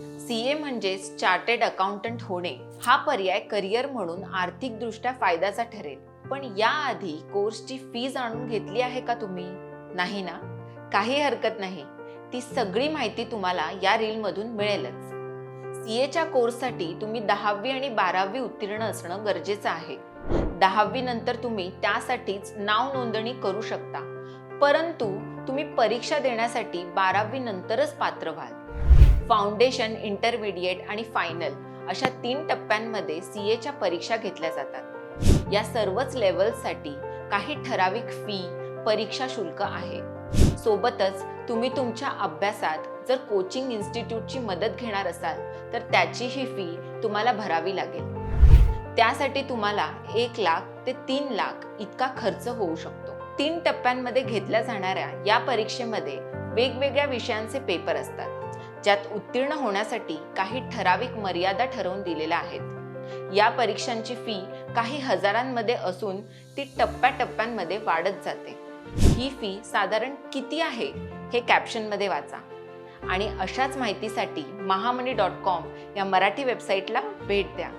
C ए म्हणजेच chartered accountant होणे हा पर्याय करिअर म्हणून आर्थिकदृष्ट्या फायद्याचा ठरेल. पण याआधी कोर्सची फी जाणून घेतली आहे का तुम्ही? नाही ना? काही हरकत नाही. ती सगळी माहिती तुम्हाला या रीलमधून मिळेलच. सी एच्या कोर्ससाठी तुम्ही दहावी आणि बारावी उत्तीर्ण असणं गरजेचं आहे. दहावी नंतर तुम्ही त्यासाठीच नाव नोंदणी करू शकता. परंतु तुम्ही परीक्षा देण्यासाठी बारावी नंतरच पात्र व्हाल. फाउंडेशन इंटरमिडिएट आणि फायनल अशा तीन टप्प्यांमध्ये सी एच्या परीक्षा घेतल्या जातात. या सर्वच लेवल्ससाठी काही ठराविक फी परीक्षा शुल्क आहे. सोबतच तुम्ही तुमच्या अभ्यासात जर कोचिंग इन्स्टिट्यूटची मदत घेणार असाल तर त्याचीही फी तुम्हाला भरावी लागेल. त्यासाठी तुम्हाला एक लाख ते तीन लाख इतका खर्च होऊ शकतो. तीन टप्प्यांमध्ये घेतल्या जाणाऱ्या या परीक्षेमध्ये वेगवेगळ्या विषयांचे पेपर असतात. ज्यात उत्तीर्ण होण्यासाठी काही ठराविक मर्यादा ठरवून दिलेल्या आहेत. या परीक्षांची फी काही हजारांमध्ये असून ती टप्प्याटप्प्यांमध्ये वाढत जाते. ही फी साधारण किती आहे हे कॅप्शनमध्ये वाचा. आणि अशाच माहितीसाठी महामनी डॉट कॉम या मराठी वेबसाईटला भेट द्या.